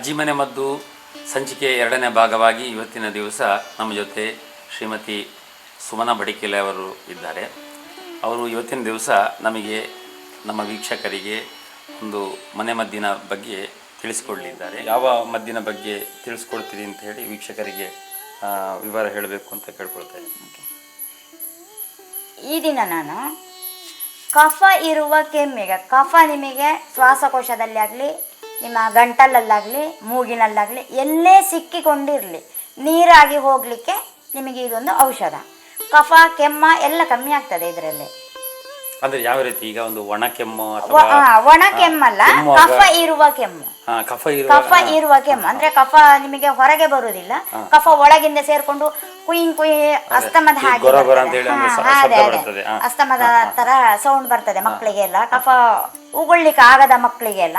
ಅಜ್ಜಿ ಮನೆ ಮದ್ದು ಸಂಚಿಕೆ ಎರಡನೇ ಭಾಗವಾಗಿ ಇವತ್ತಿನ ದಿವಸ ನಮ್ಮ ಜೊತೆ ಶ್ರೀಮತಿ ಸುಮನ ಬಡಿಕೆಲೆ ಅವರು ಇದ್ದಾರೆ. ಅವರು ಇವತ್ತಿನ ದಿವಸ ನಮಗೆ ನಮ್ಮ ವೀಕ್ಷಕರಿಗೆ ಒಂದು ಮನೆ ಮದ್ದಿನ ಬಗ್ಗೆ ತಿಳಿಸ್ಕೊಳ್ಳಿದ್ದಾರೆ ಯಾವ ಮದ್ದಿನ ಬಗ್ಗೆ ತಿಳಿಸ್ಕೊಡ್ತೀರಿ ಅಂತ ಹೇಳಿ ವೀಕ್ಷಕರಿಗೆ ವಿವರ ಹೇಳಬೇಕು ಅಂತ ಕೇಳ್ಕೊಳ್ತಾ ಈ ದಿನ ನಾನು ಕಫ ಇರುವ ಕೆಮ್ಮಿಗೆ, ಕಫ ನಿಮಗೆ ಶ್ವಾಸಕೋಶದಲ್ಲಿ ಆಗಲಿ ನಿಮ್ಮ ಗಂಟಲಲ್ಲಾಗಲಿ ಮೂಗಿನಲ್ಲಾಗಲಿ ಎಲ್ಲೇ ಸಿಕ್ಕಿಕೊಂಡಿರಲಿ ನೀರಾಗಿ ಹೋಗಲಿಕ್ಕೆ ನಿಮಗೆ ಇದೊಂದು ಔಷಧ. ಕಫ ಕೆಮ್ಮ ಎಲ್ಲ ಕಮ್ಮಿ ಆಗ್ತದೆ ಇದರಲ್ಲಿ. ಅಂದ್ರೆ ಯಾವ ರೀತಿ? ಈಗ ಒಂದು ಒಣ ಕೆಮ್ಮು ಒಣ ಕೆಮ್ಮಲ್ಲ ಕಫ ಇರುವ ಕೆಮ್ಮು. ಕಫ ಇರುವ ಕಫ ಇರುವ ಕೆಮ್ಮು. ಅಂದ್ರೆ ಕಫ ನಿಮಗೆ ಹೊರಗೆ ಬರುವುದಿಲ್ಲ. ಕಫ ಒಳಗಿಂದ ಸೇರ್ಕೊಂಡು ಕುಯಿಂಗ್ ಕುಯಿ ಅಸ್ತಮದ ಹಾಗೆ ಅದೇ, ಅದೇ. ಅಸ್ತಮದ ತರ ಸೌಂಡ್ ಬರ್ತದೆ ಮಕ್ಕಳಿಗೆಲ್ಲ. ಕಫ ಉಗುಳ್ಲಿಕ್ಕೆ ಆಗದ ಮಕ್ಕಳಿಗೆಲ್ಲ.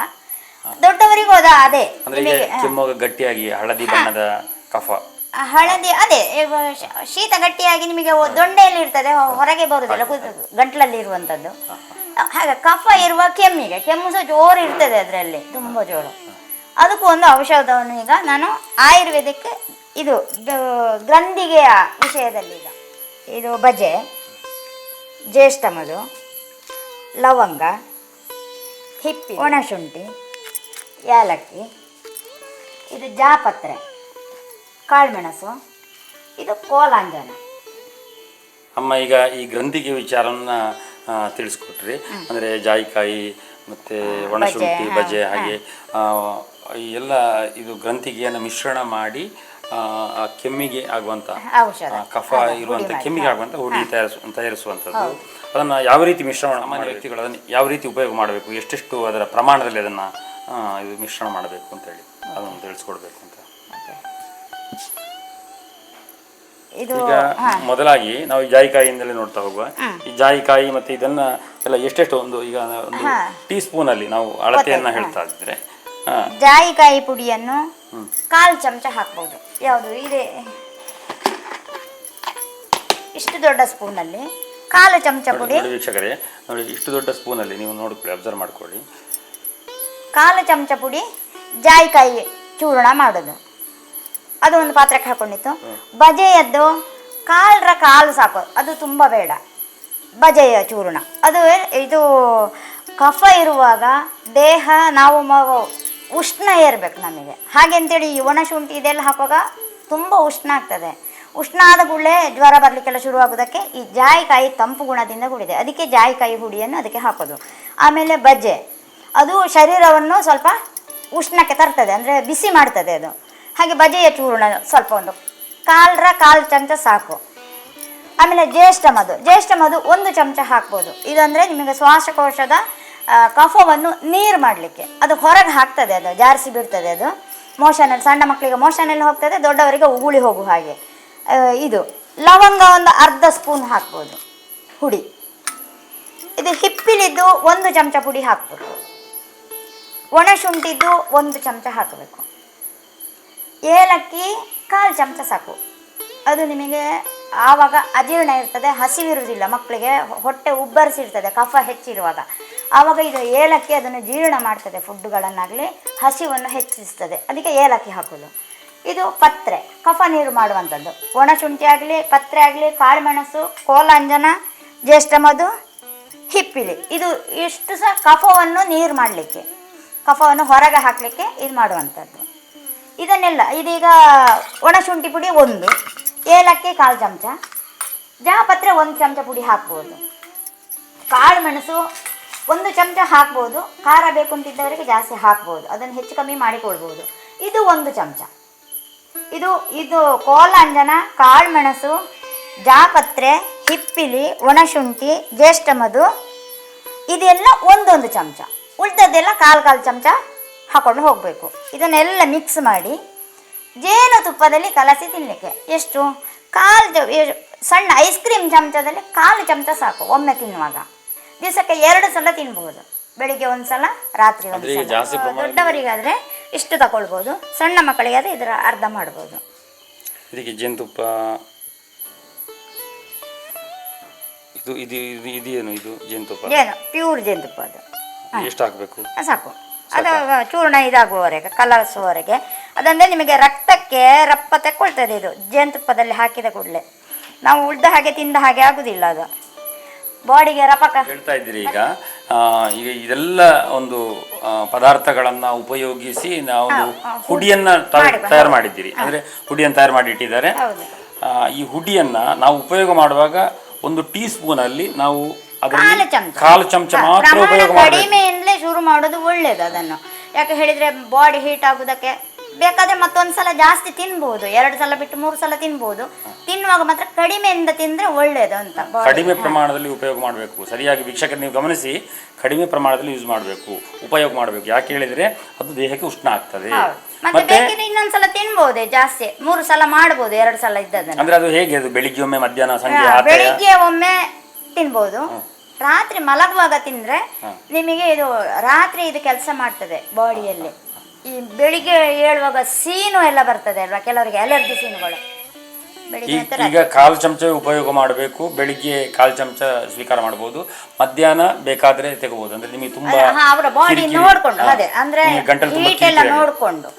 ದೊಡ್ಡವರಿಗೂ ಅದ ಅದೇ. ಅಂದ್ರೆ ಈಗ ನಿಮಗೆ ಕೆಮ್ಮುವಾಗ ಗಟ್ಟಿಯಾಗಿ ಹಳದಿ ಬಣ್ಣದ ಕಫ. ಹಳದಿ ಅದೇ ಶೀತ ಗಟ್ಟಿಯಾಗಿ ನಿಮಗೆ ದೊಂಡೆಯಲ್ಲಿ ಇರ್ತದೆ ಹೊರಗೆ ಬರುದಿಲ್ಲ ಕೂತು- ಗಂಟ್ಲಲ್ಲಿ ಇರುವಂತದ್ದು. ಹಾಗೆ ಕಫ ಇರುವ ಕೆಮ್ಮಿಗೆ ಕೆಮ್ಮು ಸಹ ಜೋರು ಇರ್ತದೆ ಅದರಲ್ಲಿ ತುಂಬ ಜೋರು. ಅದಕ್ಕೂ ಒಂದು ಔಷಧವನ್ನು ಈಗ ನಾನು ಆಯುರ್ವೇದಕ್ಕೆ ಇದು ಗ್ರಂಥಿಗೆಯ ವಿಷಯದಲ್ಲಿ ಈಗ. ಇದು ಬಜೆ ಜ್ಯೇಷ್ಠಮದು ಲವಂಗ ಹಿಪ್ಪಿ ಒಣಶುಂಠಿ ಏಲಕ್ಕಿ ಇದು ಜಾಪತ್ರೆ ಕಾಳುಮೆಣಸು ಇದು ಕೋಲಾಂಜನ. ಅಮ್ಮ ಈಗ ಈ ಗ್ರಂಥಿಗೆ ವಿಚಾರವನ್ನ ತಿಳಿಸ್ಕೊಟ್ರಿ. ಅಂದ್ರೆ ಜಾಯಿಕಾಯಿ ಮತ್ತೆ ಒಣಶುಂಠಿ ಬಜೆ ಹಾಗೆ ಈ ಎಲ್ಲ ಇದು ಗ್ರಂಥಿಗೆಯನ್ನು ಮಿಶ್ರಣ ಮಾಡಿ ಕೆಮ್ಮಿಗೆ ಆಗುವಂತ ಕಫ ಇರುವಂಥ ಇರುವಂತ ಕೆಮ್ಮಿಗೆ ಆಗುವಂತ ಹುಡಿ ತಯಾರಿಸು ತಯಾರಿಸುವಂಥದ್ದು. ಅದನ್ನ ಯಾವ ರೀತಿ ಮಿಶ್ರಣ ಮಾಡಿ ವ್ಯಕ್ತಿಗಳು ಅದನ್ನು ಯಾವ ರೀತಿ ಉಪಯೋಗ ಮಾಡಬೇಕು ಎಷ್ಟೆಷ್ಟು ಅದರ ಪ್ರಮಾಣದಲ್ಲಿ ಅದನ್ನ ಇದು ಮಿಶ್ರಣ ಮಾಡಬೇಕು ಅಂತ ಹೇಳಿ. ಅದನ್ನು ತಿಳಿಸ್ಕೊಡ್ಬೇಕು ಅಂತ. ಇದು ಈಗ ಮೊದಲಾಗಿ ನಾವು ಜಾಯಿಕಾಯಿಯಿಂದಲೇ ನೋಡ್ತಾ ಹೋಗುವ. ಈ ಜಾಯಿಕಾಯಿ ಮತ್ತೆ ಇದನ್ನ ಎಲ್ಲ ಎಷ್ಟೆಷ್ಟು ಒಂದು ಈಗ ಒಂದು ಟೀ ಸ್ಪೂನ್ ಅಲ್ಲಿ ನಾವು ಅಳತೆಯನ್ನ ಹೇಳ್ತಾ ಇದ್ರೆ. ಜಾಯಿಕಾಯಿ ಪುಡಿಯನ್ನು ಕಾಲು ಚಮಚ ಹಾಕ್ಬೋದು. ಯಾವುದು? ಇದೆ. ಇಷ್ಟು ದೊಡ್ಡ ಸ್ಪೂನ್ ಸ್ಪೂನಲ್ಲಿ ಕಾಲು ಚಮಚ ಪುಡಿ. ವೀಕ್ಷಕರೇ ನೋಡಿ ಇಷ್ಟು ದೊಡ್ಡ ಸ್ಪೂನ್ ಅಲ್ಲಿ ನೀವು ನೋಡ್ಕೊಳ್ಳಿ ಅಬ್ಸರ್ವ್ ಮಾಡ್ಕೊಳ್ಳಿ. ಕಾಲು ಚಮಚ ಪುಡಿ ಜಾಯಿಕಾಯಿ ಚೂರ್ಣ ಮಾಡೋದು. ಅದು ಒಂದು ಪಾತ್ರಕ್ಕೆ ಹಾಕೊಂಡಿತ್ತು. ಬಜೆಯದ್ದು ಕಾಲ್ರ ಕಾಲು ಸಾಕು. ಅದು ತುಂಬ ಬೇಡ. ಬಜೆಯ ಚೂರ್ಣ. ಅದು ಇದು ಕಫ ಇರುವಾಗ ದೇಹ ನಾವು ಉಷ್ಣ ಏರ್ಬೇಕು ನಮಗೆ. ಹಾಗೆ ಅಂತೇಳಿ ಈ ಒಣಶುಂಠಿ ಇದೆಲ್ಲ ಹಾಕುವಾಗ ತುಂಬ ಉಷ್ಣ ಆಗ್ತದೆ. ಉಷ್ಣ ಆದ ಕೂಡಲೇ ಜ್ವರ ಬರಲಿಕ್ಕೆಲ್ಲ ಶುರುವಾಗೋದಕ್ಕೆ ಈ ಜಾಯಿಕಾಯಿ ತಂಪು ಗುಣದಿಂದ ಕೂಡಿದೆ. ಅದಕ್ಕೆ ಜಾಯಿಕಾಯಿ ಹುಡಿಯನ್ನು ಅದಕ್ಕೆ ಹಾಕೋದು. ಆಮೇಲೆ ಬಜ್ಜೆ ಅದು ಶರೀರವನ್ನು ಸ್ವಲ್ಪ ಉಷ್ಣಕ್ಕೆ ತರ್ತದೆ, ಅಂದರೆ ಬಿಸಿ ಮಾಡ್ತದೆ ಅದು. ಹಾಗೆ ಬಜೆಯ ಚೂರ್ಣ ಸ್ವಲ್ಪ ಒಂದು. ಕಾಲ್ರ ಕಾಲು ಚಮಚ ಸಾಕು. ಆಮೇಲೆ ಜ್ಯೇಷ್ಠ ಮಧು. ಜ್ಯೇಷ್ಠ ಮಧು ಒಂದು ಚಮಚ ಹಾಕ್ಬೋದು. ಇದಂದರೆ ನಿಮಗೆ ಶ್ವಾಸಕೋಶದ ಕಫವನ್ನು ನೀರು ಮಾಡಲಿಕ್ಕೆ. ಅದು ಹೊರಗೆ ಹಾಕ್ತದೆ ಅದು, ಜಾರಿಸಿ ಬಿಡ್ತದೆ ಅದು. ಮೋಷನಲ್ಲಿ, ಸಣ್ಣ ಮಕ್ಕಳಿಗೆ ಮೋಷನಲ್ಲಿ ಹೋಗ್ತದೆ, ದೊಡ್ಡವರಿಗೆ ಉಗುಳಿ ಹೋಗು ಹಾಗೆ. ಇದು. ಲವಂಗ ಒಂದು ಅರ್ಧ ಸ್ಪೂನ್ ಹಾಕ್ಬೋದು. ಹುಡಿ ಇದು ಹಿಪ್ಪಿಲಿದ್ದು ಒಂದು ಚಮಚ ಪುಡಿ ಹಾಕ್ಬೇಕು ಒಣಶುಂಠಿದ್ದು ಒಂದು ಚಮಚ ಹಾಕಬೇಕು. ಏಲಕ್ಕಿ ಕಾಲು ಚಮಚ ಸಾಕು. ಅದು ನಿಮಗೆ ಆವಾಗ ಅಜೀರ್ಣ ಇರ್ತದೆ, ಹಸಿವಿರುವುದಿಲ್ಲ, ಮಕ್ಕಳಿಗೆ ಹೊಟ್ಟೆ ಉಬ್ಬರಿಸಿರ್ತದೆ, ಕಫ ಹೆಚ್ಚಿರುವಾಗ. ಆವಾಗ ಇದು ಏಲಕ್ಕಿ ಅದನ್ನು ಜೀರ್ಣ ಮಾಡ್ತದೆ ಫುಡ್ಡುಗಳನ್ನಾಗಲಿ ಹಸಿವನ್ನು ಹೆಚ್ಚಿಸ್ತದೆ. ಅದಕ್ಕೆ ಏಲಕ್ಕಿ ಹಾಕೋದು. ಇದು ಪತ್ರೆ, ಕಫ ನೀರು ಮಾಡುವಂಥದ್ದು. ಒಣಶುಂಠಿ ಆಗಲಿ, ಪತ್ರೆ ಆಗಲಿ, ಕಾಳುಮೆಣಸು, ಕೋಲಾಂಜನ, ಜ್ಯೇಷ್ಠ ಮಧು, ಹಿಪ್ಪಿಲಿ. ಇದು ಇಷ್ಟು ಸಹ ಕಫವನ್ನು ನೀರು ಮಾಡಲಿಕ್ಕೆ. ಕಫವನ್ನು ಹೊರಗೆ ಹಾಕಲಿಕ್ಕೆ ಇದು ಮಾಡುವಂಥದ್ದು. ಇದನ್ನೆಲ್ಲ, ಇದೀಗ ಒಣಶುಂಠಿ ಪುಡಿ ಒಂದು, ಏಲಕ್ಕಿ ಕಾಲು ಚಮಚ, ಜಾಪತ್ರೆ ಒಂದು ಚಮಚ ಪುಡಿ ಹಾಕ್ಬೋದು. ಕಾಳು ಮೆಣಸು ಒಂದು ಚಮಚ ಹಾಕ್ಬೋದು. ಖಾರ ಬೇಕು ಅಂತಿದ್ದವರಿಗೆ ಜಾಸ್ತಿ ಹಾಕ್ಬೋದು. ಅದನ್ನು ಹೆಚ್ಚು ಕಮ್ಮಿ ಮಾಡಿಕೊಳ್ಬೋದು. ಇದು ಒಂದು ಚಮಚ. ಇದು ಇದು ಕೋಲಾಂಜನ ಕಾಳುಮೆಣಸು ಜಾಪತ್ರೆ, ಹಿಪ್ಪಿಲಿ ಒಣಶುಂಠಿ ಜ್ಯೇಷ್ಠ ಮಧು, ಇದೆಲ್ಲ ಒಂದೊಂದು ಚಮಚ. ಉಳಿದದ್ದೆಲ್ಲ ಕಾಲು ಕಾಲು ಚಮಚ ಹಾಕೊಂಡು ಹೋಗಬೇಕು. ಇದನ್ನೆಲ್ಲ ಮಿಕ್ಸ್ ಮಾಡಿ ಜೇನು ತುಪ್ಪದಲ್ಲಿ ಕಲಸಿ ತಿನ್ನಲಿಕ್ಕೆ ಎಷ್ಟು? ಕಾಲು ಸಣ್ಣ ಐಸ್ ಕ್ರೀಮ್ ಚಮಚದಲ್ಲಿ ಕಾಲು ಚಮಚ ಸಾಕು ಒಮ್ಮೆ ತಿನ್ನುವಾಗ. ದಿವಸಕ್ಕೆ ಎರಡು ಸಲ ತಿನ್ಬೋದು. ಬೆಳಿಗ್ಗೆ ಒಂದು ಸಲ ರಾತ್ರಿ ಒಂದು ಸಲ. ದೊಡ್ಡವರಿಗಾದರೆ ಇಷ್ಟು ತಗೊಳ್ಬೋದು. ಸಣ್ಣ ಮಕ್ಕಳಿಗಾದರೆ ಇದರ ಅರ್ಧ ಮಾಡ್ಬೋದು. ಇದಕ್ಕೆ ಜೇನುತುಪ್ಪ ಇದು ಇದು ಇದು ಇದೇನು ಇದು ಜೇನುತುಪ್ಪ ಏನು ಪ್ಯೂರ್ ಜೇನುತುಪ್ಪ ಅದು. ಎಷ್ಟು ಹಾಕಬೇಕು? ಸಾಕು. ಅದು ಚೂರ್ಣ ಇದಾಗುವವರೆಗೆ ಕಲಸುವವರೆಗೆ ಅದಂದ್ರೆ ನಿಮಗೆ ರಕ್ತಕ್ಕೆ ರಪ್ಪ ತೆಕ್ಕೊಳ್ತದೆ ಇದು ಜೇನುತುಪ್ಪದಲ್ಲಿ ಹಾಕಿದ ಕೂಡಲೇ. ನಾವು ಉಳ್ದ ಹಾಗೆ ತಿಂದ ಹಾಗೆ ಆಗುದಿಲ್ಲ ಅದು. ಬಾಡಿಗೆ ರಪಕ. ಹೇಳ್ತಾ ಇದ್ದೀರಿ ಈಗ ಆ, ಈಗ ಇದೆಲ್ಲ ಒಂದು ಪದಾರ್ಥಗಳನ್ನ ಉಪಯೋಗಿಸಿ ನಾವು ಹುಡಿಯನ್ನ ತಯಾರು ಮಾಡಿದ್ದೀರಿ. ಅಂದ್ರೆ ಹುಡಿಯನ್ನು ತಯಾರು ಮಾಡಿ ಇಟ್ಟಿದ್ದಾರೆ ಈ ಹುಡಿಯನ್ನ ನಾವು ಉಪಯೋಗ ಮಾಡುವಾಗ ಒಂದು ಟೀ ಸ್ಪೂನ್ ಅಲ್ಲಿ ನಾವು ಕಾಲು ಚಮಚ. ಕಾಲು ಚಮಚ ಹಾ, ಮಾತ್ರ ಪ್ರಮಾಣ ಉಪಯೋಗ ಮಾಡಬೇಕು. ಕಡಿಮೆಯಿಂದಲೇ ಶುರು ಮಾಡೋದು ಒಳ್ಳೇದು ಅದನ್ನು. ಯಾಕೆ ಹೇಳಿದ್ರೆ ಬಾಡಿ ಹೀಟ್ ಆಗುದಕ್ಕೆ ಬೇಕಾದ್ರೆ ಮತ್ತೊಂದು ಸಲ ಜಾಸ್ತಿ ತಿನ್ಬಹುದು ಎರಡು ಸಲ ಬಿಟ್ಟು ಮೂರು ಸಲ ತಿನ್ಬಹುದು ತಿನ್ನುವಾಗ ಮಾತ್ರ ಕಡಿಮೆಯಿಂದ ತಿಂದ್ರೆ ಒಳ್ಳೇದು ಅಂತ body- ಕಡಿಮೆ ಪ್ರಮಾಣದಲ್ಲಿ ಉಪಯೋಗ ಮಾಡಬೇಕು. ಸರಿಯಾಗಿ ವೀಕ್ಷಕರು ನೀವು ಗಮನಿಸಿ ಕಡಿಮೆ ಪ್ರಮಾಣದಲ್ಲಿ ಯೂಸ್ ಮಾಡಬೇಕು ಉಪಯೋಗ ಮಾಡಬೇಕು. ಯಾಕೆ ಹೇಳಿದ್ರೆ ಅದು ದೇಹಕ್ಕೆ ಉಷ್ಣ ಆಗ್ತದೆ. ಹೌದು. ಮತ್ತೆ ಮತ್ತೆ ಬೇಕಿದ್ರೆ ಇನ್ನೊಂದ್ಸಲ ತಿನ್ಬಹುದೇ ಜಾಸ್ತಿ. ಮೂರು ಸಲ ಮಾಡ್ಬೋದು ಎರಡು ಸಲ ಇದ್ದದನ್ನ. ಅಂದ್ರೆ ಅದು ಹೇಗೆ? ಅದು ಬೆಳಿಗ್ಗೆ ಒಮ್ಮೆ ಮಧ್ಯಾಹ್ನ ಸಂಜೆ ಹಾ, ಆ ಥರ? ಬೆಳಿಗ್ಗೆ ಒಮ್ಮೆ ತಿನ್ಬೋದು. ರಾತ್ರಿ ಮಲಗುವಾಗ ತಿಂದ್ರೆ ನಿಮಗೆ ಇದು ರಾತ್ರಿ ಇದು ಕೆಲಸ ಮಾಡ್ತದೆ ಬಾಡಿಯಲ್ಲಿ. ಈ ಬೆಳಿಗ್ಗೆ ಏಳುವಾಗ ಸೀನು ಎಲ್ಲ ಬರ್ತದೆ ಅಲ್ವಾ? ಕೆಲವರಿಗೆ ಅಲರ್ಜಿ ಸೀನುಗಳು. ಬೆಳಿಗ್ಗೆ ಈಗ ಕಾಲು ಚಮಚ ಉಪಯೋಗ ಮಾಡಬೇಕು. ಬೆಳಿಗ್ಗೆ ಕಾಲು ಚಮಚ ಸ್ವೀಕಾರ ಮಾಡಬಹುದು. ಮಧ್ಯಾಹ್ನ ಬೇಕಾದ್ರೆ ತೆಗಬಹುದು ಅಂದ್ರೆ ನಿಮಗೆ ತುಂಬಾ ಅವರ ಬಾಡಿ ನೋಡ್ಕೊಂಡು ಅದೇ ಅಂದ್ರೆ ಹೀಟ್ ಎಲ್ಲ ನೋಡ್ಕೊಂಡು.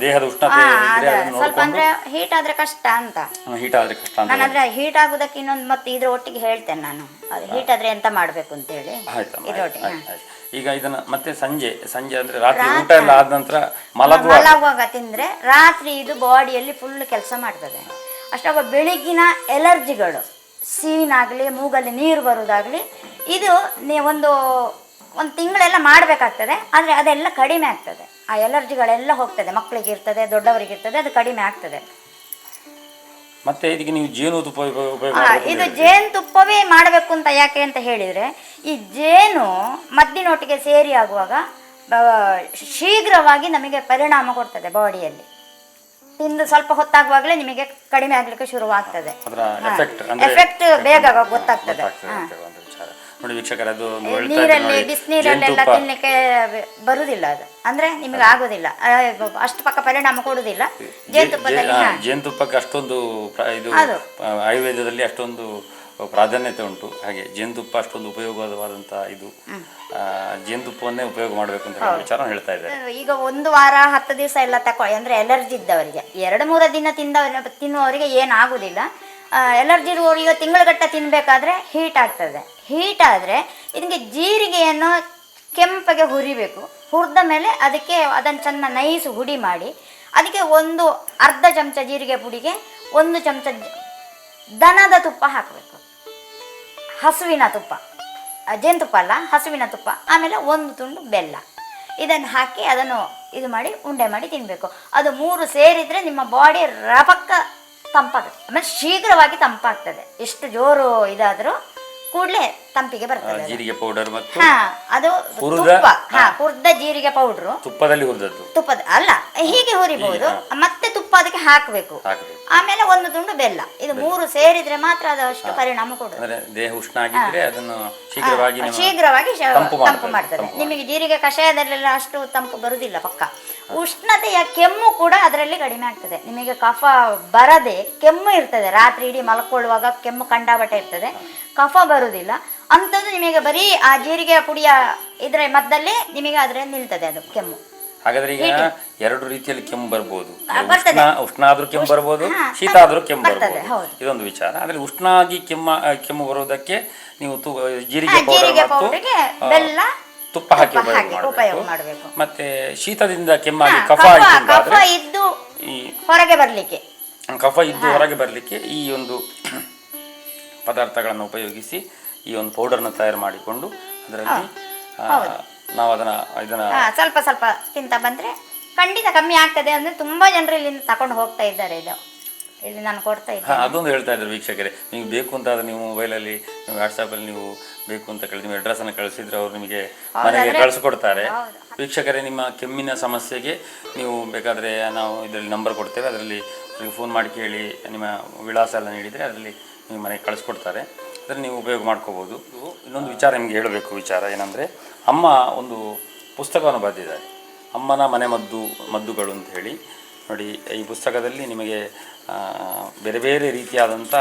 ದೇಹದ ಉಷ್ಣತೆ ಇದ್ರೆ ಅದನ್ನ ಸ್ವಲ್ಪ ನೋಡ್ಕೊಂಡು ಅಂದ್ರೆ ಹೀಟ್ ಆದ್ರೆ ಕಷ್ಟ ಅಂತ. ಹೀಟ್ ಆದ್ರೆ ಕಷ್ಟ ಅಂತ ನಾನು ಅಂದ್ರೆ ಹೀಟ್ ಆಗುದಕ್ಕೆ ಇನ್ನೊಂದು ಮತ್ತೆ ಇದ್ರ ಒಟ್ಟಿಗೆ ಹೇಳ್ತೇನೆ ನಾನು. ಅದು ಹೀಟ್ ಆದ್ರೆ ಎಂತ ಮಾಡ್ಬೇಕು ಅಂತ ಹೇಳಿ ಆಯ್ತಮ್ಮ ಇದ್ರೊಟ್ಟಿಗೆ ಆಯ್ತು, ಆಯ್ತು. ಈಗ ಇದನ್ನ ಮತ್ತೆ ಸಂಜೆ ಸಂಜೆ ಅಂದ್ರೆ ರಾತ್ರಿ ಊಟ ಎಲ್ಲ ಆದ ನಂತರ ಮಲಗುವ ಮಲಗುವಾಗ ತಿಂದ್ರೆ ರಾತ್ರಿ ಇದು ಬಾಡಿಯಲ್ಲಿ ಫುಲ್ ಕೆಲಸ ಮಾಡ್ತದೆ. ಅಷ್ಟಾಗ ಬೆಳಿಗ್ಗಿನ ಎಲರ್ಜಿಗಳು ಸೀನಾಗಲಿ ಮೂಗಲ್ಲಿ ನೀರು ಬರೋದಾಗ್ಲಿ ಇದು ನೀ ಒಂದು ಒಂದು ತಿಂಗಳೆಲ್ಲ ಮಾಡಬೇಕಾಗ್ತದೆ ಆದರೆ ಅದೆಲ್ಲ ಕಡಿಮೆ ಆಗ್ತದೆ. ಆ ಎಲರ್ಜಿಗಳೆಲ್ಲ ಹೋಗ್ತದೆ ಮಕ್ಕಳಿಗೆ ಇರ್ತದೆ ದೊಡ್ಡವರಿಗೆ ಇರ್ತದೆ ಅದು ಕಡಿಮೆ ಆಗ್ತದೆ. ಮತ್ತೆ ಇದಕ್ಕೆ ನೀವು ಜೇನುತುಪ್ಪ ಉಪಯೋಗ ಉಪಯೋಗ ಆ, ಮಾಡ್ಬೇಕು ಇದು ಅಂತ ಹೇಳಿದ್ರಿ. ಜೇನುತುಪ್ಪವೇ ಮಾಡಬೇಕು ಅಂತ ಯಾಕೆ ಅಂತ ಹೇಳಿದರೆ ಈ ಜೇನು ಮದ್ದಿನೊಟ್ಟಿಗೆ ಸೇರಿ ಆಗುವಾಗ ಶೀಘ್ರವಾಗಿ ನಮಗೆ ಪರಿಣಾಮ ಕೊಡ್ತದೆ ಬಾಡಿಯಲ್ಲಿ. ತಿಂದು ಸ್ವಲ್ಪ ಹೊತ್ತಾಗುವಾಗಲೇ ನಿಮಗೆ ಕಡಿಮೆ ಆಗ್ಲಿಕ್ಕೆ ಶುರುವಾಗ್ತದೆ. ಅದರ ಎಫೆಕ್ಟ್ ಅಂದ್ರೆ ಎಫೆಕ್ಟ್ ಬೇಗ ಗೊತ್ತಾಗ್ತದೆ ಗೊತ್ತಾಗ್ತದೆ. ಹಾ. ಒಂದು ನೋಡಿ ವೀಕ್ಷಕರದು ಅದು ನೀರಲ್ಲಿ ಬಿಸಿನೀರಲ್ಲೆಲ್ಲ ತಿನ್ನಲಿಕ್ಕೆ ಬರುದಿಲ್ಲ ಅದು. ಅಂದ್ರೆ ನಿಮಗೆ ಆಗುದಿಲ್ಲ. ಅಷ್ಟು ಪಕ್ಕ ಪರಿಣಾಮ ಕೊಡುದಿಲ್ಲ. ಜೇನುತುಪ್ಪದಲ್ಲಿ. ಜೇನುತುಪ್ಪಕ್ಕೆ ಅಷ್ಟೊಂದು ಇದು ಆಯುರ್ವೇದದಲ್ಲಿ ಅಷ್ಟೊಂದು ಪ್ರಾಧಾನ್ಯತೆ ಉಂಟು. ಹಾಗೆ ಜೇನುತುಪ್ಪ ಅಷ್ಟೊಂದು ಉಪಯೋಗವಾದಂತ ಇದು. ಜೇನುತುಪ್ಪವನ್ನೇ ಉಪಯೋಗ ಮಾಡಬೇಕು ಅಂತ ವಿಚಾರ ಹೇಳ್ತಾ ಇದ್ದಾರೆ. ಈಗ ಒಂದು ವಾರ ಹತ್ತು ದಿವಸ ಎಲ್ಲ ತಕೊಳ್ಳಿ ಅಂದ್ರೆ ಎಲರ್ಜಿ ಇದ್ದವರಿಗೆ. ಎರಡು ಮೂರು ದಿನ ತಿಂದವ ತಿನ್ನುವವರಿಗೆ ಏನಾಗುದಿಲ್ಲ. ಎಲರ್ಜಿ ಈಗ ತಿಂಗಳಗಟ್ಟ ತಿನ್ನಬೇಕಾದ್ರೆ ಹೀಟ್ ಆಗ್ತದೆ. ಹೀಟ್ ಆದರೆ ಇದಕ್ಕೆ ಜೀರಿಗೆಯನ್ನು ಕೆಂಪಗೆ ಹುರಿಬೇಕು. ಹುರಿದ ಮೇಲೆ ಅದಕ್ಕೆ ಅದನ್ನು ಚೆನ್ನ ನೈಸ್ ಹುಡಿ ಮಾಡಿ, ಅದಕ್ಕೆ ಒಂದು ಅರ್ಧ ಚಮಚ ಜೀರಿಗೆ ಪುಡಿಗೆ ಒಂದು ಚಮಚ ದನದ ತುಪ್ಪ ಹಾಕಬೇಕು. ಹಸುವಿನ ತುಪ್ಪ. ಜೇನುತುಪ್ಪ ಅಲ್ಲ, ಹಸುವಿನ ತುಪ್ಪ. ಆಮೇಲೆ ಒಂದು ತುಂಡು ಬೆಲ್ಲ. ಇದನ್ನು ಹಾಕಿ ಅದನ್ನು ಇದು ಮಾಡಿ, ಉಂಡೆ ಮಾಡಿ ತಿನ್ನಬೇಕು ಅದು ಮೂರು ಸೇರಿದರೆ ನಿಮ್ಮ ಬಾಡಿ ರಪಕ್ಕ ತಂಪಾಗುತ್ತೆ. ಆಮೇಲೆ ಶೀಘ್ರವಾಗಿ ತಂಪಾಗ್ತದೆ. ಎಷ್ಟು ಜೋರು ಇದಾದರೂ ಕೂಡಲೇ ತಂಪಿಗೆ ಬರ್ತದೆ ಅದು. ಜೀರಿಗೆ ಪೌಡರ್ ಮತ್ತು ಹಾ ಅದು ಹುರಿದ- ತುಪ್ಪ. ಹಾ. ಹುರ್ದ ಜೀರಿಗೆ ಪೌಡ್ರು ತುಪ್ಪದಲ್ಲಿ ಹುರಿದದ್ದು. ತುಪ್ಪದ ಅಲ್ಲ ಹೀಗೆ ಹುರಿಬಹುದು. ಮತ್ತೆ ತುಪ್ಪ ಅದಕ್ಕೆ ಹಾಕಬೇಕು. ಹಾಕಬೇಕು. ಆಮೇಲೆ ಒಂದು ತುಂಡು ಬೆಲ್ಲ. ಇದು ಮೂರು ಸೇರಿದ್ರೆ ಮಾತ್ರ ಅದು ಅಷ್ಟು ಪರಿಣಾಮ ಕೊಡುದು ಅಂದ್ರೆ ದೇಹ ಉಷ್ಣ ಆಗಿದ್ರೆ ಅದನ್ನು ಶೀಘ್ರವಾಗಿ ನಿಮ್ಮ ಶೀಘ್ರವಾಗಿ ಶ- ತಂಪು ಮಾಡ್ತದೆ, ತಂಪು ಮಾಡ್ತದೆ. ತಂಪು ನಿಮಗೆ ಜೀರಿಗೆ ಕಷಾಯದಲ್ಲೆಲ್ಲ ಅಷ್ಟು ತಂಪು ಬರುವುದಿಲ್ಲ ಪಕ್ಕ. ಉಷ್ಣತೆಯ ಕೆಮ್ಮು ಕೂಡ ಅದರಲ್ಲಿ ಕಡಿಮೆ ಆಗ್ತದೆ. ನಿಮಗೆ ಕಫ ಬರದೆ ಕೆಮ್ಮು ಇರ್ತದೆ. ರಾತ್ರಿ ಇಡೀ ಮಲ್ಕೊಳ್ಳುವಾಗ ಕೆಮ್ಮು ಕಂಡಾಬಟ್ಟೆ ಇರ್ತದೆ. ಕಫ ಬರುವುದಿಲ್ಲ ಅಂಥದ್ದು ನಿಮಗೆ ಬರೀ ಆ ಜೀರಿಗೆ ಪುಡಿಯ ಇದ್ರೆ ಮದ್ದಲ್ಲೇ ನಿಮಗೆ ಆದ್ರೆ ನಿಲ್ತದೆ ಅದು ಕೆಮ್ಮು. ಹಾಗಾದ್ರೆ ಈಗ ಎರಡು ರೀತಿಯಲ್ಲಿ ಕೆಮ್ಮು ಬರ್ಬೋದು. ಉಷ್ಣ ಉಷ್ಣ ಆದ್ರೂ ಕೆಮ್ಮು ಬರ್ಬೋದು ಶೀತ ಆದ್ರೂ ಕೆಮ್ಮು ಬರ್ಬೋದು. ಇದೊಂದು ವಿಚಾರ. ಆದ್ರೆ ಉಷ್ಣ ಆಗಿ ಕೆಮ್ಮ ಕೆಮ್ಮು ಬರೋದಕ್ಕೆ ನೀವು ಜೀರಿಗೆ ಪೌಡರ್ ಮತ್ತು ಬೆಲ್ಲ ತುಪ್ಪ ಹಾಕಿ ಉಪಯೋಗ ಮಾಡಬೇಕು. ಮತ್ತೆ ಶೀತದಿಂದ ಕೆಮ್ಮಾಗಿ ಕಫ ಇದ್ದು ಹೊರಗೆ ಬರಲಿಕ್ಕೆ. ಕಫ ಇದ್ದು ಹೊರಗೆ ಬರಲಿಕ್ಕೆ ಈ ಒಂದು ಪದಾರ್ಥಗಳನ್ನು ಉಪಯೋಗಿಸಿ ಈ ಒಂದು ಪೌಡರ್ನ ತಯಾರು ಮಾಡಿಕೊಂಡು ಅದರಲ್ಲಿ ನಾವು ಅದನ್ನ ಇದನ್ನ ಸ್ವಲ್ಪ ಸ್ವಲ್ಪ ತಿಂತ ಬಂದ್ರೆ ಖಂಡಿತ ಕಮ್ಮಿ ಆಗ್ತದೆ ಅಂದ್ರೆ ತುಂಬಾ ಜನರು ಇಲ್ಲಿಂದ ತಕೊಂಡು ಹೋಗ್ತಾ ಇದ್ದಾರೆ ಇದು. ಇಲ್ಲಿ ನಾನು ಕೊಡ್ತಾ ಇದ್ದೀನಿ. ಅದೊಂದು ಹೇಳ್ತಾ ಇದ್ದಾರೆ ವೀಕ್ಷಕರೇ. ನೀವು ಬೇಕು ಅಂತಾದ್ರೆ ನೀವು ಮೊಬೈಲಲ್ಲಿ ವಾಟ್ಸಾಪ್ ಅಲ್ಲಿ ನೀವು ಬೇಕು ಅಂತ ಕೇಳಿ ಅಡ್ರೆಸ್ ಅಡ್ರೆಸ್ಸನ್ನು ಕಳಿಸಿದ್ರೆ ಅವರು ನಿಮಗೆ ಮನೆಗೆ ಕಳಿಸ್ಕೊಡ್ತಾರೆ. ವೀಕ್ಷಕರೇ ನಿಮ್ಮ ಕೆಮ್ಮಿನ ಸಮಸ್ಯೆಗೆ ನೀವು ಬೇಕಾದ್ರೆ ನಾವು ಇದರಲ್ಲಿ ನಂಬರ್ ಕೊಡ್ತೇವೆ. ಅದರಲ್ಲಿ ಫೋನ್ ಮಾಡಿ ಕೇಳಿ ನಿಮ್ಮ ವಿಳಾಸ ಎಲ್ಲ ನೀಡಿದರೆ ಅದರಲ್ಲಿ ನೀವು ಮನೆಗೆ ಕಳಿಸ್ಕೊಡ್ತಾರೆ. ಅದನ್ನು ನೀವು ಉಪಯೋಗ ಮಾಡ್ಕೋಬೋದು. ಇನ್ನೊಂದು ವಿಚಾರ ನಿಮಗೆ ಹೇಳಬೇಕು, ವಿಚಾರ ಏನಂದರೆ, ಅಮ್ಮ ಒಂದು ಪುಸ್ತಕವನ್ನು ಬರೆದಿದ್ದಾರೆ. ಅಮ್ಮನ ಮನೆ ಮದ್ದು, ಮದ್ದುಗಳು ಅಂತ ಹೇಳಿ. ನೋಡಿ, ಈ ಪುಸ್ತಕದಲ್ಲಿ ನಿಮಗೆ ಬೇರೆ ಬೇರೆ ರೀತಿಯಾದಂಥ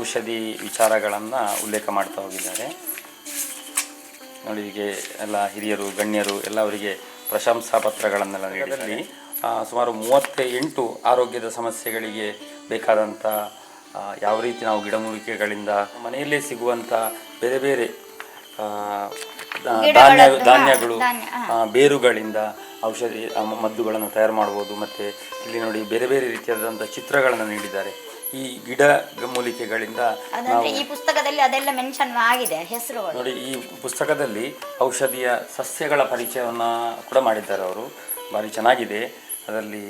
ಔಷಧಿ ವಿಚಾರಗಳನ್ನು ಉಲ್ಲೇಖ ಮಾಡ್ತಾ ಹೋಗಿದ್ದಾರೆ. ನೋಡಿ, ಹೀಗೆ ಎಲ್ಲ ಹಿರಿಯರು, ಗಣ್ಯರು ಎಲ್ಲ ಅವರಿಗೆ ಪ್ರಶಂಸಾ ಪತ್ರಗಳನ್ನೆಲ್ಲ ನೀಡಿದ್ದಾರೆ. ಸುಮಾರು ಮೂವತ್ತ ಎಂಟು ಆರೋಗ್ಯದ ಸಮಸ್ಯೆಗಳಿಗೆ ಬೇಕಾದಂಥ ಯಾವ ರೀತಿ ನಾವು ಗಿಡಮೂಲಿಕೆಗಳಿಂದ ಮನೆಯಲ್ಲೇ ಸಿಗುವಂಥ ಬೇರೆ ಬೇರೆ ಧಾನ್ಯ ಧಾನ್ಯಗಳು ಬೇರುಗಳಿಂದ ಔಷಧಿ ಮದ್ದುಗಳನ್ನು ತಯಾರು ಮಾಡ್ಬೋದು ಮತ್ತು ಇಲ್ಲಿ ನೋಡಿ ಬೇರೆ ಬೇರೆ ರೀತಿಯಾದಂಥ ಚಿತ್ರಗಳನ್ನು ನೀಡಿದ್ದಾರೆ. ಈ ಗಿಡ ಮೂಲಿಕೆಗಳಿಂದ ಈ ಪುಸ್ತಕದಲ್ಲಿ ಅದೆಲ್ಲ ಮೆನ್ಷನ್ ಆಗಿದೆ ಹೆಸರು ನೋಡಿ ಈ ಪುಸ್ತಕದಲ್ಲಿ ಔಷಧಿಯ ಸಸ್ಯಗಳ ಪರಿಚಯವನ್ನು ಕೂಡ ಮಾಡಿದ್ದಾರೆ ಅವರು. ಭಾರಿ ಚೆನ್ನಾಗಿದೆ. ಅದರಲ್ಲಿ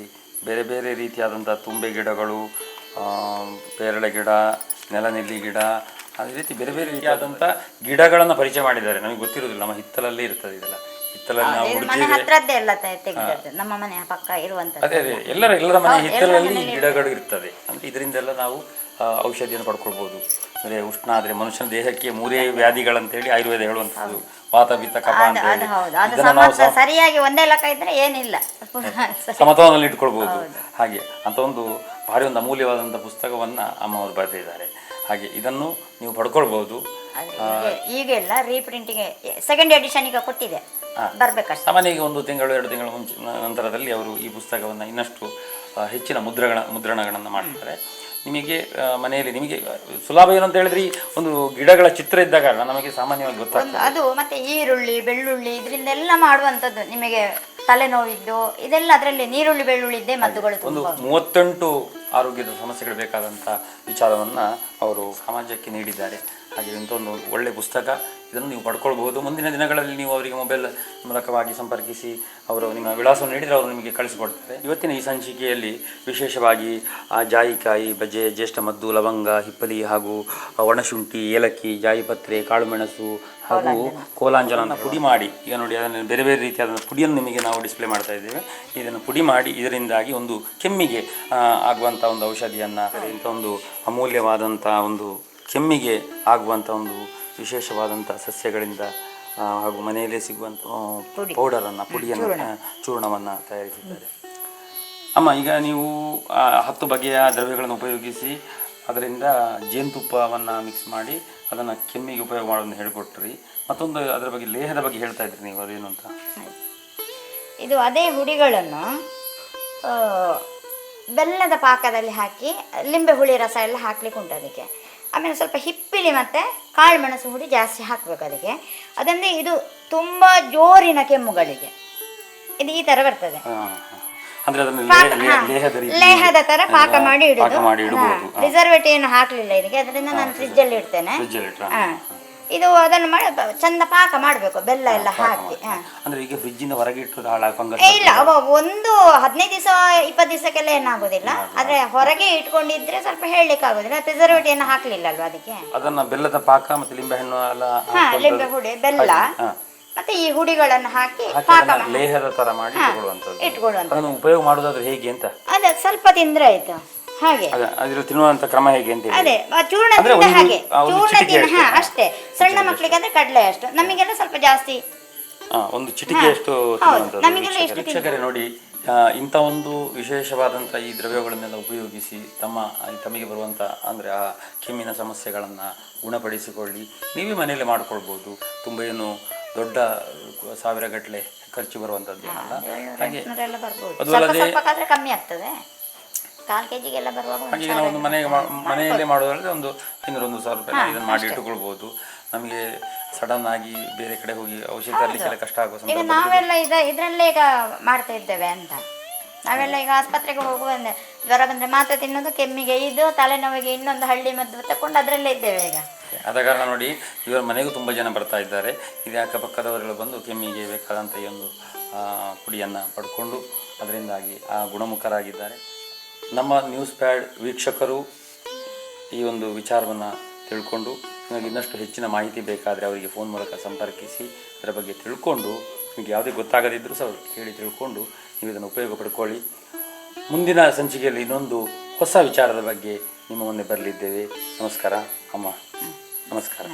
ಬೇರೆ ಬೇರೆ ರೀತಿಯಾದಂಥ ತುಂಬೆ ಗಿಡಗಳು ಪೇರಳೆ ಗಿಡ ನೆಲನೆಲ್ಲಿ ಗಿಡ ಅದೇ ರೀತಿ ಬೇರೆ ಬೇರೆ ರೀತಿಯಾದಂಥ ಗಿಡಗಳನ್ನು ಪರಿಚಯ ಮಾಡಿದ್ದಾರೆ. ನಮಗೆ ಗೊತ್ತಿರೋದಿಲ್ಲ ನಮ್ಮ ಹಿತ್ತಲಲ್ಲೇ ಇರ್ತದೆ ಇದೆಲ್ಲ. ಹಿತ್ತಲಲ್ಲಿ ನಾವು ಮನೆ ಹತ್ರದ್ದೇ ಎಲ್ಲ ತೆ- ತೆಗ್ದದ್ದು ನಮ್ಮ ಮನೆಯ ಪಕ್ಕ ಇರುವಂತದ್ದು ಅದೇ ಅದೇ ಎಲ್ಲರ ಎಲ್ಲರ ಮನೆ ಹಿತ್ತಲಲ್ಲಿ ಗಿಡಗಳು ಇರ್ತದೆ. ಅಂದರೆ ಇದರಿಂದೆಲ್ಲ ನಾವು ಆ, ಔಷಧಿಯನ್ನು ಪಡ್ಕೊಳ್ಬೋದು. ಅಂದರೆ ಉಷ್ಣ ಆದರೆ ಮನುಷ್ಯನ ದೇಹಕ್ಕೆ ಮೂರೇ ವ್ಯಾಧಿಗಳಂತೇಳಿ ಆಯುರ್ವೇದ ಹೇಳುವಂಥದ್ದು. ವಾತ ಪಿತ್ತ ಕಫ ಅಂತ ಹೇಳಿ ಹೌದು. ಅದು ಇದನ್ನು ನಾವು ಸಮರ್ಥ ಸರಿಯಾಗಿ ಒಂದೇ ಲೆಕ್ಕ ಇದ್ರೆ ಏನಿಲ್ಲ. ಸಮತೋಲನಲ್ಲಿ ಇಟ್ಕೊಳ್ಬೋದು. ಹಾಗೆ ಅಂತ ಒಂದು ಭಾರಿ ಒಂದು ಅಮೂಲ್ಯವಾದಂಥ ಪುಸ್ತಕವನ್ನು ಅಮ್ಮವರು ಬರೆದಿದ್ದಾರೆ. ಹಾಗೆ ಇದನ್ನು ನೀವು ಪಡ್ಕೊಳ್ಬೋದು. ಈಗೆಲ್ಲ ರೀಪ್ರಿಂಟಿಂಗ್ ಸೆಕೆಂಡ್ ಎಡಿಷನ್ ಈಗ ಕೊಟ್ಟಿದೆ. ಬರಬೇಕಷ್ಟು. ಸಾಮಾನ್ಯ ಒಂದು ತಿಂಗಳು ಎರಡು ತಿಂಗಳ ಮುಂಚೆ ನಂತರದಲ್ಲಿ ಅವರು ಈ ಪುಸ್ತಕವನ್ನು ಇನ್ನಷ್ಟು ಹೆಚ್ಚಿನ ಮುದ್ರಗಳ ಮುದ್ರಣಗಳನ್ನು ಮಾಡ್ತಾರೆ. ನಿಮಗೆ ಮನೆಯಲ್ಲಿ ನಿಮಗೆ ಸುಲಭ ಏನು ಅಂತ ಹೇಳಿದ್ರೆ ಒಂದು ಗಿಡಗಳ ಚಿತ್ರ ಇದ್ದ ಕಾರಣ ನಮಗೆ ಸಾಮಾನ್ಯವಾಗಿ ಗೊತ್ತಾಗ್ತದೆ. ಅದು ಮತ್ತೆ ಈರುಳ್ಳಿ ಬೆಳ್ಳುಳ್ಳಿ ಇದರಿಂದೆಲ್ಲ ಮಾಡುವಂಥದ್ದು ನಿಮಗೆ ತಲೆನೋವಿದ್ದು ಇದೆಲ್ಲ ಅದರಲ್ಲಿ ನೀರುಳ್ಳಿ ಬೆಳ್ಳುಳ್ಳಿ ಇದ್ದೇ ಮದ್ದುಗಳು ಒಂದು ತುಂಬ ಮೂವತ್ತೆಂಟು ಆರೋಗ್ಯದ ಸಮಸ್ಯೆಗಳು ಬೇಕಾದಂಥ ವಿಚಾರವನ್ನು ಅವರು ಸಮಾಜಕ್ಕೆ ನೀಡಿದ್ದಾರೆ. ಹಾಗೆ ಇಂಥ ಒಂದು ಒಳ್ಳೆ ಪುಸ್ತಕ. ಇದನ್ನು ನೀವು ಪಡ್ಕೊಳ್ಬಹುದು. ಮುಂದಿನ ದಿನಗಳಲ್ಲಿ ನೀವು ಅವರಿಗೆ ಮೊಬೈಲ್ ಮೂಲಕವಾಗಿ ಸಂಪರ್ಕಿಸಿ ಅವರು ನಿಮ್ಮ ವಿಳಾಸವನ್ನು ನೀಡಿದರೆ ಅವರು ನಿಮಗೆ ಕಳಿಸಿಕೊಡ್ತಾರೆ. ಇವತ್ತಿನ ಈ ಸಂಚಿಕೆಯಲ್ಲಿ ವಿಶೇಷವಾಗಿ ಆ ಜಾಯಿಕಾಯಿ ಬಜೆ ಜ್ಯೇಷ್ಠ ಮದ್ದು ಲವಂಗ ಹಿಪ್ಪಲಿ ಹಾಗೂ ಒಣಶುಂಠಿ ಏಲಕ್ಕಿ ಜಾಯಿಪತ್ರೆ ಕಾಳುಮೆಣಸು ಹಾಗೂ ಕೋಲಾಂಜಲನ ಪುಡಿ ಮಾಡಿ ಈಗ ನೋಡಿ ಅದನ್ನು ಬೇರೆ ಬೇರೆ ರೀತಿಯಾದ ಪುಡಿಯನ್ನು ನಿಮಗೆ ನಾವು ಡಿಸ್ಪ್ಲೇ ಮಾಡ್ತಾ ಇದ್ದೇವೆ. ಇದನ್ನು ಪುಡಿ ಮಾಡಿ ಇದರಿಂದಾಗಿ ಒಂದು ಕೆಮ್ಮಿಗೆ ಆಗುವಂಥ ಒಂದು ಔಷಧಿಯನ್ನು ಇಂಥ ಒಂದು ಅಮೂಲ್ಯವಾದಂಥ ಒಂದು ಕೆಮ್ಮಿಗೆ ಆಗುವಂಥ ಒಂದು ವಿಶೇಷವಾದಂಥ ಸಸ್ಯಗಳಿಂದ ಹಾಗೂ ಮನೆಯಲ್ಲೇ ಸಿಗುವಂಥ ಪೌಡರನ್ನು ಪುಡಿಯನ್ನು ಚೂರ್ಣವನ್ನು ತಯಾರಿಸಿದ್ದಾರೆ. ಅಮ್ಮ ಈಗ ನೀವು ಹತ್ತು ಬಗೆಯ ದ್ರವ್ಯಗಳನ್ನು ಉಪಯೋಗಿಸಿ ಅದರಿಂದ ಜೇನುತುಪ್ಪವನ್ನು ಮಿಕ್ಸ್ ಮಾಡಿ ಅದನ್ನು ಕೆಮ್ಮಿಗೆ ಉಪಯೋಗ ಮಾಡೋದನ್ನು ಹೇಳಿಕೊಟ್ರಿ. ಮತ್ತೊಂದು ಅದರ ಬಗ್ಗೆ ಲೇಹದ ಬಗ್ಗೆ ಹೇಳ್ತಾ ಇದ್ರಿ ನೀವು ಅದೇನು ಅಂತ? ಇದು ಅದೇ ಹುಡಿಗಳನ್ನು ಬೆಲ್ಲದ ಪಾಕದಲ್ಲಿ ಹಾಕಿ ಲಿಂಬೆ ಹುಳಿ ರಸ ಎಲ್ಲ ಹಾಕ್ಲಿಕ್ಕೆ ಉಂಟು ಅದಕ್ಕೆ. ಆಮೇಲೆ ಸ್ವಲ್ಪ ಹಿಪ್ಪಿಲಿ ಮತ್ತು ಕಾಳು ಮೆಣಸು ಹುಡಿ ಜಾಸ್ತಿ ಹಾಕಬೇಕು ಅದಕ್ಕೆ. ಅದನ್ನೇ ಇದು ತುಂಬ ಜೋರಿನ ಕೆಮ್ಮುಗಳಿಗೆ. ಇದು ಈ ಥರ ಬರ್ತದೆ. ಅಂದ್ರೆ ಅದನ್ನು ಲೇಹದ ತರ ಪಾಕ ಮಾಡಿ ಇಡುದು. ಪಾಕ ಮಾಡಿ ಇಡಬಹುದು. ಪ್ರಿಸರ್ವೇಟಿವ್ ಏನು ಹಾಕ್ಲಿಲ್ಲ ಇದಕ್ಕೆ ಅದರಿಂದ ನಾನು ಫ್ರಿಜ್ ಅಲ್ಲಿ ಇಡ್ತೇನೆ. ಇಟ್ರೆ ಹಾ. ಇದು ಅದನ್ನು ಮಾಡಿ ಚಂದ ಪಾಕ ಮಾಡಬೇಕು ಬೆಲ್ಲ ಎಲ್ಲ ಹಾಕಿ ಅಂದ್ರೆ ಈಗ ಫ್ರಿಜ್ಜಿಂದ ಹೊರಗೆ ಇಟ್ಟು ಇಲ್ಲ ಒಂದು ಹದಿನೈದು ದಿವಸ ಇಪ್ಪತ್ತು ದಿವಸಕ್ಕೆಲ್ಲ ಏನಾಗೋದಿಲ್ಲ. ಆದ್ರೆ ಹೊರಗೆ ಇಟ್ಕೊಂಡಿದ್ರೆ ಸ್ವಲ್ಪ ಹೇಳಲಿಕ್ಕೆ ಆಗೋದಿಲ್ಲ ಪ್ರಿಸರ್ವೇಟಿವ್ ಏನು ಹಾಕ್ಲಿಲ್ಲ ಅಲ್ವಾ ಅದಕ್ಕೆ? ಅದನ್ನ ಬೆಲ್ಲದ ಪಾಕ ಮತ್ತೆ ಲಿಂಬೆ ಹಣ್ಣು ಎಲ್ಲ ಹಾ ಲಿಂಬೆ ಹುಡಿ ಬೆಲ್ಲ. ಮತ್ತೆ ಈ ಹುಡಿಗಳನ್ನು ಹಾಕಿ ಪಾಕ ಮಾಡಿ. ಲೇಹದ ತರ ಮಾಡಿ ಇಟ್ಕೊಳ್ಳುವಂಥದ್ದು. ಇಟ್ಕೊಳ್ಳುವಂತ ಅದನ್ನು ಉಪಯೋಗ ಮಾಡೋದಾದ್ರೆ ಹೇಗೆ ಅಂತ? ಅದೇ ಸ್ವಲ್ಪ ತಿಂದ್ರೆ ಆಯ್ತು. ಹಾಗೆ. ಅದ ಅದ್ರ ತಿನ್ನುವಂತ ಕ್ರಮ ಹೇಗೆ ಅಂತ ಹೇಳಿ. ಅದೇ ಆ ಅಂದ್ರೆ ಚೂರ್ಣದಿಂದ ಒಂದು- ಹಾಗೆ. ಆ ಒಂದು ಚಿಟಿಕೆ ತಿನ್ನ ಹಾ ಅಷ್ಟೇ. ಅಷ್ಟೇ. ಸಣ್ಣ ಮಕ್ಕಳಿಗೆ ಅಂದ್ರೆ ಕಡಲೆ ಅಷ್ಟು. ನಮಗೆಲ್ಲ ಸ್ವಲ್ಪ ಜಾಸ್ತಿ. ಆ, ಒಂದು ಚಿಟಿಕೆಯಷ್ಟು ತಿನ್ನುವಂಥದ್ದು. ನಮಗೆಲ್ಲ ವೀಕ್ಷಕರೇ. ಎಷ್ಟು ವೀಕ್ಷಕರೇ ನೋಡಿ ಆ, ಇಂಥ ಒಂದು ವಿಶೇಷವಾದಂಥ ಈ ದ್ರವ್ಯಗಳನ್ನೆಲ್ಲ ಉಪಯೋಗಿಸಿ ತಮ್ಮ ಈ ತಮಗೆ ಬರುವಂಥ ಅಂದರೆ ಆ ಕೆಮ್ಮಿನ ಸಮಸ್ಯೆಗಳನ್ನು ಗುಣಪಡಿಸಿಕೊಳ್ಳಿ. ನೀವೇ ಮನೆಯಲ್ಲೇ ಮಾಡ್ಕೊಳ್ಬೋದು. ತುಂಬ ಏನು ದೊಡ್ಡ ಸಾವಿರ ಗಟ್ಟಲೆ ಖರ್ಚು ಬರುವಂತದ್ದು ಏನಲ್ಲ? ಹಾಗೆ ಅದು ಅಲ್ಲದೆ- ಕಮ್ಮಿ ಆಗ್ತದೆ. ಕಾಲ್ ಬರುವಾಗ ಒಂದು ಹಾಗೆ ನಾವು ಒಂದು ಮನೆಗೆ ಮನೆಯಲ್ಲೇ ಮಾಡೋದ್ರೆ ಒಂದು ಐನೂರು ಒಂದು ಸಾವಿರ ರೂಪಾಯಿ ಇದನ್ನು ಮಾಡಿ ಇಟ್ಟುಕೊಳ್ಬೋದು. ನಮಗೆ ಸಡನ್ ಆಗಿ ಬೇರೆ ಕಡೆ ಹೋಗಿ ಔಷಧಿ ತರಲಿಕ್ಕೆಲ್ಲ ಕಷ್ಟ ಆಗುವ ಈಗ ನಾವೆಲ್ಲ ಇದ ಇದ್ರಲ್ಲೇ ಈಗ ಮಾಡ್ತಾ ಇದ್ದೇವೆ ಅಂತ. ನಾವೆಲ್ಲ ಈಗ ಆಸ್ಪತ್ರೆಗೆ ಹೋಗುವಂದೆ ಜ್ವರ ಬಂದ್ರೆ ಮಾತ್ರೆ ತಿನ್ನೋದು, ಕೆಮ್ಮಿಗೆ ಇದು, ತಲೆನೋವಿಗೆ ಇನ್ನೊಂದು ಹಳ್ಳಿ ಮದ್ದು ತಕೊಂಡು ಅದರಲ್ಲೇ ಇದ್ದೇವೆ ಈಗ. ಆದ ಕಾರಣ ನೋಡಿ, ಇವರ ಮನೆಗೂ ತುಂಬ ಜನ ಬರ್ತಾ ಇದ್ದಾರೆ. ಇದೇ ಅಕ್ಕಪಕ್ಕದವರೆಲ್ಲ ಬಂದು ಕೆಮ್ಮಿಗೆ ಬೇಕಾದಂಥ ಈ ಒಂದು ಪುಡಿಯನ್ನು ಪಡ್ಕೊಂಡು ಅದರಿಂದಾಗಿ ಆ ಗುಣಮುಖರಾಗಿದ್ದಾರೆ. ನಮ್ಮ ನ್ಯೂಸ್ ಪ್ಯಾಡ್ ವೀಕ್ಷಕರು ಈ ಒಂದು ವಿಚಾರವನ್ನು ತಿಳ್ಕೊಂಡು ನಿಮಗೆ ಇನ್ನಷ್ಟು ಹೆಚ್ಚಿನ ಮಾಹಿತಿ ಬೇಕಾದರೆ ಅವರಿಗೆ ಫೋನ್ ಮೂಲಕ ಸಂಪರ್ಕಿಸಿ, ಅದರ ಬಗ್ಗೆ ತಿಳ್ಕೊಂಡು, ನಿಮಗೆ ಯಾವುದೇ ಗೊತ್ತಾಗದಿದ್ದರೂ ಸಹ ಕೇಳಿ ತಿಳ್ಕೊಂಡು ನೀವು ಇದನ್ನು ಉಪಯೋಗ ಪಡ್ಕೊಳ್ಳಿ ಮುಂದಿನ ಸಂಚಿಕೆಯಲ್ಲಿ ಇನ್ನೊಂದು ಹೊಸ ವಿಚಾರದ ಬಗ್ಗೆ ನಿಮ್ಮ ಮುಂದೆ ಬರಲಿದ್ದೇವೆ. ನಮಸ್ಕಾರ, ಅಮ್ಮ. ನಮಸ್ಕಾರ.